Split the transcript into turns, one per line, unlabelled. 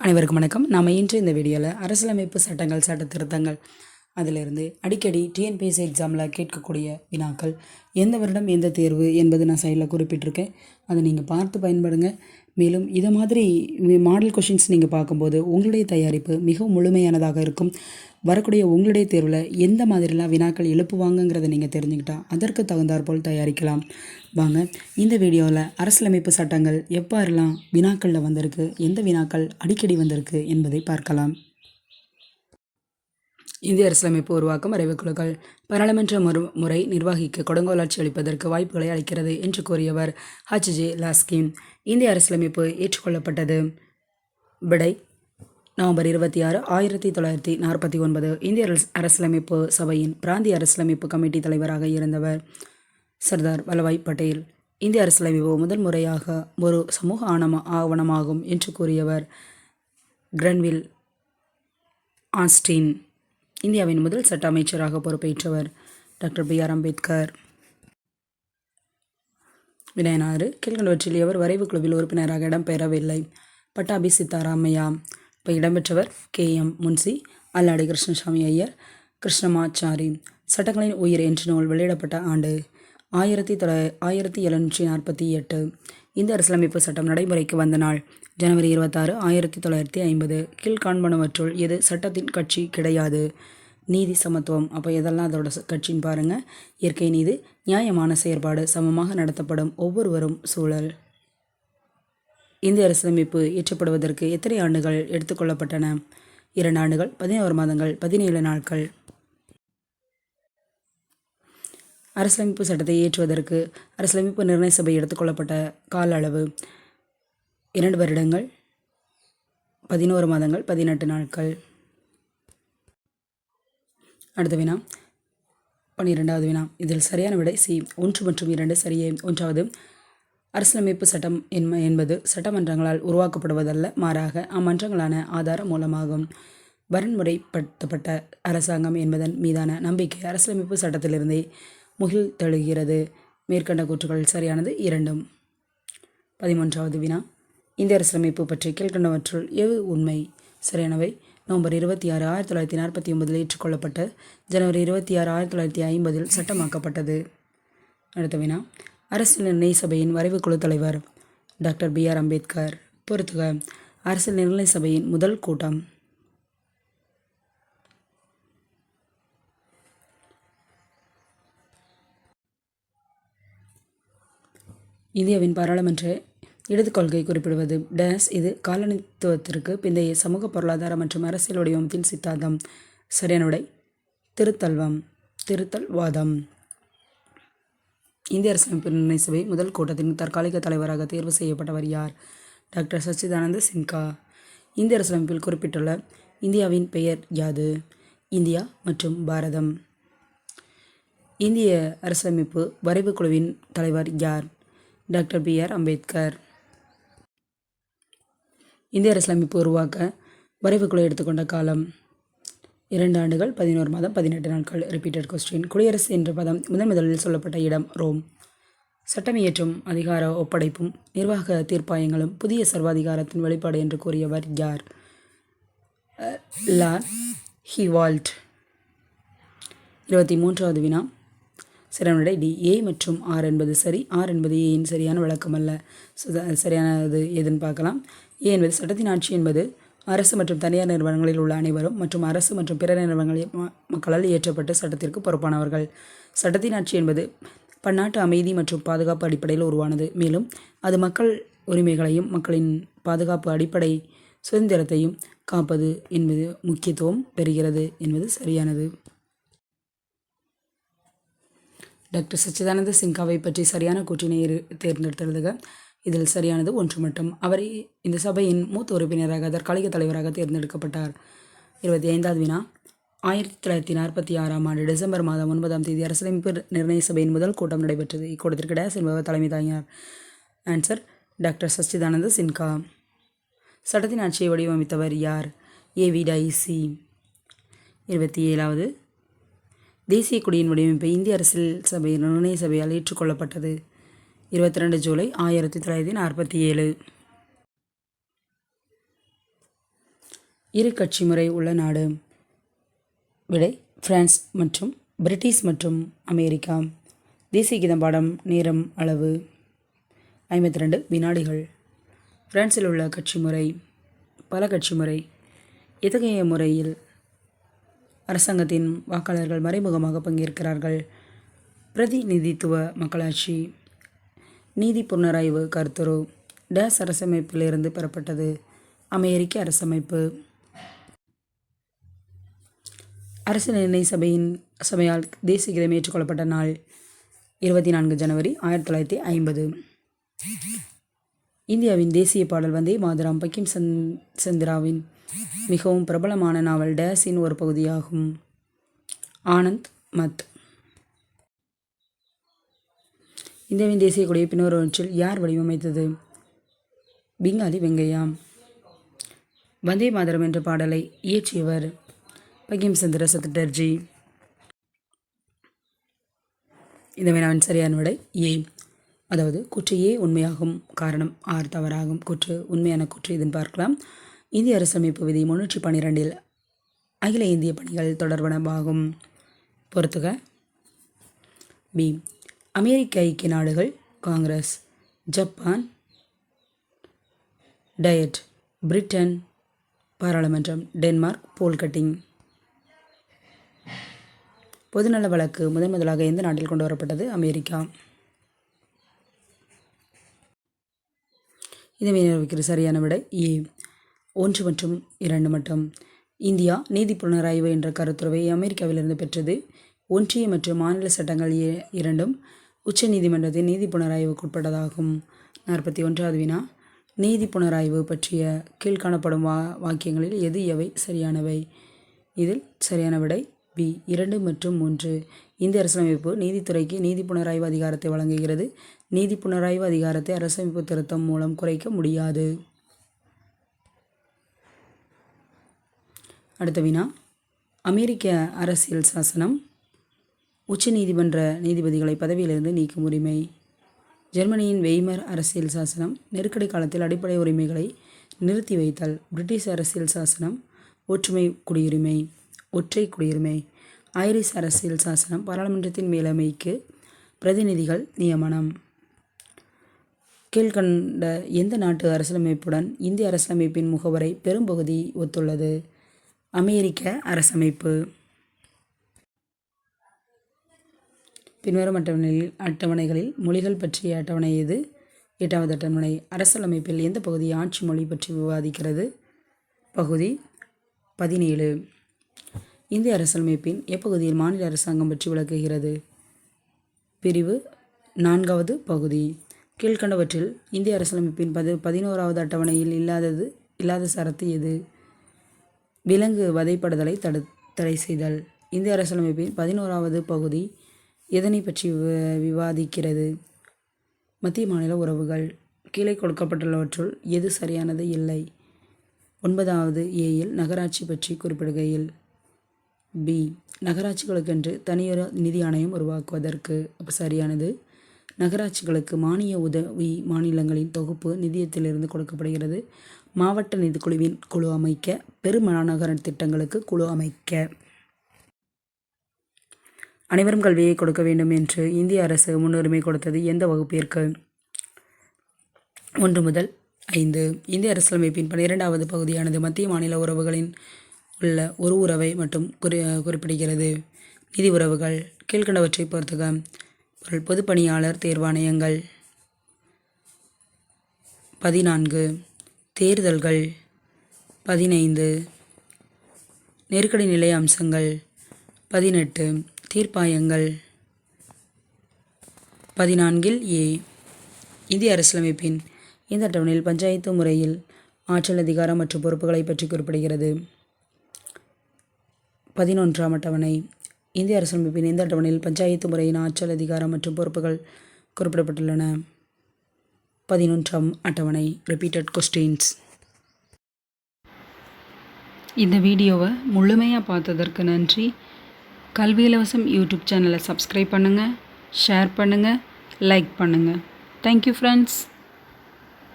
அனைவருக்கும் வணக்கம். நாம் இன்று இந்த வீடியோவில் அரசியலமைப்பு சட்டங்கள் சட்ட திருத்தங்கள் அதிலிருந்து அடிக்கடி டிஎன்பிஎஸ்சி எக்ஸாமில் கேட்கக்கூடிய வினாக்கள் எந்த வருடம் எந்த தேர்வு என்பது நான் சைடில் குறிப்பிட்டிருக்கேன். அதை நீங்கள் பார்த்து பயன்படுங்க. மேலும் இதை மாதிரி மாடல் கொஷின்ஸ் நீங்கள் பார்க்கும்போது உங்களுடைய தயாரிப்பு மிகவும் முழுமையானதாக இருக்கும். வரக்கூடிய உங்களுடைய தேர்வில் எந்த மாதிரிலாம் வினாக்கள் எழுப்புவாங்கங்கிறத நீங்கள் தெரிஞ்சுக்கிட்டால் அதற்கு தகுந்தாற்போல் தயாரிக்கலாம். வாங்க இந்த வீடியோவில் அரசியலமைப்பு சட்டங்கள் எவ்வாறெல்லாம் வினாக்களில் வந்திருக்கு எந்த வினாக்கள் அடிக்கடி வந்திருக்கு என்பதை பார்க்கலாம். இந்திய அரசியலமைப்பு உருவாக்கும் வரைவுக்குழுக்கள் பாராளுமன்ற மறு முறை நிர்வாகிக்கு கொடுங்கோலாட்சி அளிப்பதற்கு வாய்ப்புகளை அளிக்கிறது என்று கூறியவர் ஹச் ஜே லாஸ்கின் இந்திய அரசியலமைப்பு ஏற்றுக்கொள்ளப்பட்டது. விடை நவம்பர் இருபத்தி ஆறு ஆயிரத்தி தொள்ளாயிரத்தி நாற்பத்தி ஒன்பது. இந்திய அரசியலமைப்பு சபையின் பிராந்திய அரசியலமைப்பு கமிட்டி தலைவராக இருந்தவர் சர்தார் வல்லபாய் பட்டேல். இந்திய அரசியலமைப்பு முதல் முறையாக ஒரு சமூக ஆணம ஆவணமாகும் என்று கூறியவர் கிரன்வில் ஆஸ்டின் இந்தியாவின் முதல் சட்ட அமைச்சராக பொறுப்பேற்றவர் டாக்டர் பி ஆர் அம்பேத்கர். வினயனாறு கீழ்கண்டவற்றில் எவர் வரைவு குழுவில் உறுப்பினராக இடம்பெறவில்லை. பட்டாபி சித்தாராமையா இப்போ இடம்பெற்றவர் கே எம் முன்சி அல்லாடி கிருஷ்ணசாமி ஐயர் கிருஷ்ணமாச்சாரி. சட்டங்களின் உயிர் என்ற நூல் வெளியிடப்பட்ட ஆண்டு ஆயிரத்தி தொள்ளா ஆயிரத்தி எழுநூற்றி நாற்பத்தி எட்டு. இந்த அரசியலமைப்பு சட்டம் நடைமுறைக்கு வந்த நாள் ஜனவரி இருபத்தாறு ஆயிரத்தி தொள்ளாயிரத்தி ஐம்பது. கீழ்காண்பனவற்றுள் எது சட்டத்தின் கட்சி கிடையாது? நீதி சமத்துவம். அப்போ எதெல்லாம் அதோட கட்சின்னு பாருங்கள் இயற்கை நீதி நியாயமான செயற்பாடு சமமாக நடத்தப்படும் ஒவ்வொருவரும் சூழல். இந்திய அரசியலமைப்பு இயற்றப்படுவதற்கு எத்தனை ஆண்டுகள் எடுத்துக்கொள்ளப்பட்டன இரண்டு ஆண்டுகள் பதினோரு மாதங்கள் பதினேழு நாட்கள். அரசியலமைப்பு சட்டத்தை இயற்றுவதற்கு அரசியலமைப்பு நிர்ணய சபை எடுத்துக்கொள்ளப்பட்ட கால அளவு. இரண்டு வருடங்கள் பதினோரு மாதங்கள் பதினெட்டு நாட்கள். அடுத்த வினா பன்னிரெண்டாவது வினா. இதில் சரியான விடை சி ஒன்று மற்றும் இரண்டு சரியே ஒன்றாவது. அரசியலமைப்பு சட்டம் என்ப என்பது சட்டமன்றங்களால் உருவாக்கப்படுவதல்ல மாறாக அம்மன்றங்களான ஆதாரம் மூலமாகும். வரன்முறைப்படுத்தப்பட்ட அரசாங்கம் என்பதன் மீதான நம்பிக்கை அரசியலமைப்பு சட்டத்திலிருந்தே முகில் தழுகிறது மேற்கண்ட கூற்றுகள் சரியானது இரண்டும். பதிமூன்றாவது வினா. இந்திய அரசியலமைப்பு பற்றி கீழ்கண்டவற்றுள் எது உண்மை? சரியானவை. நவம்பர் இருபத்தி ஆறு ஆயிரத்தி தொள்ளாயிரத்தி நாற்பத்தி ஒன்பதில் ஏற்றுக்கொள்ளப்பட்ட ஜனவரி இருபத்தி ஆறு ஆயிரத்தி தொள்ளாயிரத்தி ஐம்பதில் சட்டமாக்கப்பட்டது. அடுத்த வினா. அரசியல் நிர்ணய சபையின் வரைவு குழு தலைவர் டாக்டர் பி ஆர் அம்பேத்கர். பொறுத்துக. அரசியல் நிர்ணய சபையின் முதல் கூட்டம். இந்தியாவின் பாராளுமன்ற இடது கொள்கை குறிப்பிடுவது. டேஸ் இது காலனித்துவத்திற்கு பிந்தைய சமூக பொருளாதார மற்றும் அரசியல் வடிவமைப்பின் சித்தாந்தம். சரியானுடை. திருத்தல்வம். திருத்தல்வாதம். இந்திய அரசமைப்பு நிர்ணய சபை முதல் கூட்டத்தின் தற்காலிக தலைவராக தேர்வு செய்யப்பட்டவர் யார்? டாக்டர் சச்சிதானந்த சின்கா இந்திய அரசமைப்பில் குறிப்பிட்டுள்ள இந்தியாவின் பெயர் யாது? இந்தியா மற்றும் பாரதம். இந்திய அரசமைப்பு வரைவு குழுவின் தலைவர் யார்? Doctor B R Ambedkar. இந்திய அரசியலமைப்பு உருவாக்க வரைவுக்குழு எடுத்துக்கொண்ட காலம் இரண்டு ஆண்டுகள் பதினோரு மாதம் பதினெட்டு நாட்கள். ரிப்பீட்டட் கொஸ்டின் குடியரசு என்ற பதம் முதன் முதலில் சொல்லப்பட்ட இடம் ரோம். சட்டமியற்றும் அதிகார ஒப்படைப்பும் நிர்வாக தீர்ப்பாயங்களும் புதிய சர்வாதிகாரத்தின் வெளிப்பாடு என்று கூறியவர் யார்? லா ஹிவால்ட். இருபத்தி மூன்றாவது வினா. சரியான டி ஏ மற்றும் ஆர் என்பது சரி ஆர் என்பது ஏயின் சரியான விளக்கம் அல்ல. சரியானது எதுன்னு பார்க்கலாம். ஏ என்பது சட்டத்தின் ஆட்சி என்பது அரசு மற்றும் தனியார் நிறுவனங்களில் உள்ள அனைவரும் மற்றும் அரசு மற்றும் பிற நிறுவனங்களில் மக்களால் இயற்றப்பட்ட சட்டத்திற்கு பொறுப்பானவர்கள். சட்டத்தின் ஆட்சி என்பது பன்னாட்டு அமைதி மற்றும் பாதுகாப்பு அடிப்படையில் உருவானது. மேலும் அது மக்கள் உரிமைகளையும் மக்களின் பாதுகாப்பு அடிப்படை சுதந்திரத்தையும் காப்பது என்பது முக்கியத்துவம் பெறுகிறது என்பது சரியானது. டாக்டர் சச்சிதானந்த சின்காவை பற்றி சரியான கூற்றினை இரு- இதில் சரியானது ஒன்று மட்டும். அவரே இந்த சபையின் மூத்த உறுப்பினராக தற்காலிக தலைவராக தேர்ந்தெடுக்கப்பட்டார். இருபத்தி ஐந்தாவது வினா. ஆயிரத்தி தொள்ளாயிரத்தி நாற்பத்தி ஆறாம் ஆண்டு டிசம்பர் மாதம் ஒன்பதாம் தேதி அரசியலமைப்பு நிர்ணய சபையின் முதல் கூட்டம் நடைபெற்றது. இக்கூட்டத்திற்கு டேஸ் என்பவர் தலைமை தாங்கினார். ஆன்சர் டாக்டர் சச்சிதானந்த சின்கா சட்டத்தின் ஆட்சியை வடிவமைத்தவர் யார்? ஏ டைசி இருபத்தி ஏழாவது. தேசிய கொடியின் வடிவமைப்பு இந்திய அரசியல் சபை நிர்ணய சபையால் ஏற்றுக்கொள்ளப்பட்டது. இருபத்தி ரெண்டு ஜூலை ஆயிரத்தி தொள்ளாயிரத்தி நாற்பத்தி ஏழு. இரு கட்சி முறை உள்ள நாடு. விடை பிரான்ஸ் மற்றும் பிரிட்டிஷ் மற்றும் அமெரிக்கா. தேசிய கீதம் பாடம் நேரம் அளவு. ஐம்பத்தி ரெண்டு வினாடிகள். பிரான்சில் உள்ள கட்சி முறை பல கட்சி முறை இத்தகைய முறையில் அரசாங்கத்தின் வாக்காளர்கள் மறைமுகமாக பங்கேற்கிறார்கள்? பிரதிநிதித்துவ மக்களாட்சி. நீதி புனராய்வு கருத்துரு. டேஸ் அரசமைப்பிலிருந்து பெறப்பட்டது. அமெரிக்க அரசமைப்பு. அரசு நிர்ணய சபையின் சபையால் தேசிய கீதம் ஏற்றுக்கொள்ளப்பட்ட நாள் இருபத்தி நான்கு ஜனவரி ஆயிரத்தி தொள்ளாயிரத்தி ஐம்பது. இந்தியாவின் தேசிய பாடல் வந்தே மாதராம் பக்கிம் சந் சந்திராவின் மிகவும் பிரபலமான நாவல் டேஸின் ஒரு பகுதியாகும். ஆனந்த் மத். இந்தியாவின் தேசிய கொடியை பின்வருவற்றில் யார் வடிவமைத்தது? பிங்காலி வெங்கையா. வந்தே மாதரம் என்ற பாடலை இயற்றியவர் பகிம் சந்திர சட்டர்ஜி இந்த வினாவின் சரியான விடை ஏ. அதாவது குற்றையே உண்மையாகும் காரணம் ஆர் தவறாகும். கூற்று உண்மையான கூற்று இதன் பார்க்கலாம். இந்திய அரசமைப்பு விதி முன்னூற்றி பன்னிரெண்டில் அகில இந்திய பணிகள் தொடர்பானமாகும் பொறுத்துக. பி. அமெரிக்க ஐக்கிய நாடுகள் காங்கிரஸ் ஜப்பான் டயட் பிரிட்டன் பாராளுமன்றம் டென்மார்க் போல் கட்டிங். பொதுநல வழக்கு முதன் முதலாக எந்த நாட்டில் கொண்டு வரப்பட்டது? அமெரிக்கா. இதை நிரூபிக்கிற சரியான விடை ஏ ஒன்று மற்றும் இரண்டு மட்டும். இந்தியா நீதி புனராய்வு என்ற கருத்துறவை அமெரிக்காவிலிருந்து பெற்றது. ஒன்றிய மற்றும் மாநில சட்டங்கள் இ- இரண்டும் உச்ச நீதிமன்றத்தின் நீதி புனராய்வுக்குட்பட்டதாகும். நாற்பத்தி ஒன்றாவது வினா. நீதி புனராய்வு பற்றிய கீழ்காணப்படும் வா வாக்கியங்களில் எது எவை? சரியானவை. இதில் சரியான விடை பி. இரண்டு மற்றும் மூன்று இந்திய அரசமைப்பு நீதித்துறைக்கு நீதி புனராய்வு அதிகாரத்தை வழங்குகிறது. நீதி புனராய்வு அதிகாரத்தை அரசமைப்பு திருத்தம் மூலம் குறைக்க முடியாது. அடுத்த வினா. அமெரிக்க அரசியல் சாசனம் உச்ச நீதிமன்ற நீதிபதிகளை பதவியிலிருந்து நீக்கும் உரிமை. ஜெர்மனியின் வெய்மர் அரசியல் சாசனம் நெருக்கடி காலத்தில் அடிப்படை உரிமைகளை நிறுத்தி வைத்தல் பிரிட்டிஷ் அரசியல் சாசனம் ஒற்றுமை குடியுரிமை ஒற்றை குடியுரிமை. ஐரிஷ் அரசியல் சாசனம் பாராளுமன்றத்தின் மேலமைக்கு பிரதிநிதிகள் நியமனம். கீழ்கண்ட எந்த நாட்டு அரசியலமைப்புடன் இந்திய அரசியலமைப்பின் முகவரை பெரும்பகுதி ஒத்துள்ளது? அமெரிக்க அரசமைப்பு பின்வரும் அட்டவணையில் அட்டவணைகளில் மொழிகள் பற்றிய அட்டவணை எது? எட்டாவது அட்டவணை அரசியலமைப்பில் எந்த பகுதி ஆட்சி மொழி பற்றி விவாதிக்கிறது? பகுதி பதினேழு. இந்திய அரசியலமைப்பின் எப்பகுதியில் மாநில அரசாங்கம் பற்றி விளக்குகிறது? பிரிவு நான்காவது பகுதி. கீழ்கண்டவற்றில் இந்திய அரசியலமைப்பின் பதி பதினோராவது அட்டவணையில் இல்லாதது இல்லாத சரத்து எது? விலங்கு வதைப்படுதலை தடு தடை செய்தல் இந்திய அரசியலமைப்பின் பதினோராவது பகுதி எதனை பற்றி விவாதிக்கிறது? மத்திய மாநில உறவுகள் கீழே கொடுக்கப்பட்டுள்ளவற்றுள் எது சரியானது இல்லை? ஒன்பதாவது ஏயில் நகராட்சி பற்றி குறிப்பிடுகையில் பி நகராட்சிகளுக்கென்று தனியொரு நிதி ஆணையம் உருவாக்குவதற்கு சரியானது? நகராட்சிகளுக்கு மானிய உதவி மாநிலங்களின் தொகுப்பு நிதியத்திலிருந்து கொடுக்கப்படுகிறது. மாவட்ட நிதிக்குழுவின் குழு அமைக்க பெருமாநகர திட்டங்களுக்கு குழு அமைக்க. அனைவரும் கல்வியை கொடுக்க வேண்டும் என்று இந்திய அரசு முன்னுரிமை கொடுத்தது எந்த வகுப்பிற்கு? ஒன்று முதல் ஐந்து. இந்திய அரசியலமைப்பின் பன்னிரெண்டாவது பகுதியானது மத்திய மாநில உறவுகளின் உள்ள ஒரு உறவை மட்டும் குறி குறிப்பிடுகிறது. நிதி உறவுகள் கீழ்கண்டவற்றை பொறுத்துக. பொருள் பொதுப்பணியாளர் தேர்வாணையங்கள். பதினான்கு. தேர்தல்கள். பதினைந்து. நெருக்கடி நிலை அம்சங்கள். பதினெட்டு. தீர்ப்பாயங்கள். பதினான்கில் ஏ. இந்திய அரசியலமைப்பின் இந்த அட்டவணையில் பஞ்சாயத்து முறையில் ஆற்றல் அதிகாரம் மற்றும் பொறுப்புகளை பற்றி குறிப்பிடுகிறது. பதினொன்றாம் அட்டவணை. இந்திய அரசியலமைப்பின் இந்த அட்டவணையில் பஞ்சாயத்து முறையின் ஆற்றல் அதிகாரம் மற்றும் பொறுப்புகள் குறிப்பிடப்பட்டுள்ளன. பதினொன்றாம் அட்டவணை. ரிப்பீட்டட் கொஸ்டின்ஸ் இந்த வீடியோவை முழுமையாக பார்த்ததற்கு நன்றி. கல்வி இலவசம் யூடியூப் சேனலை சப்ஸ்கிரைப் பண்ணுங்கள் ஷேர் பண்ணுங்கள் லைக் பண்ணுங்கள் தேங்க்யூ ஃப்ரெண்ட்ஸ்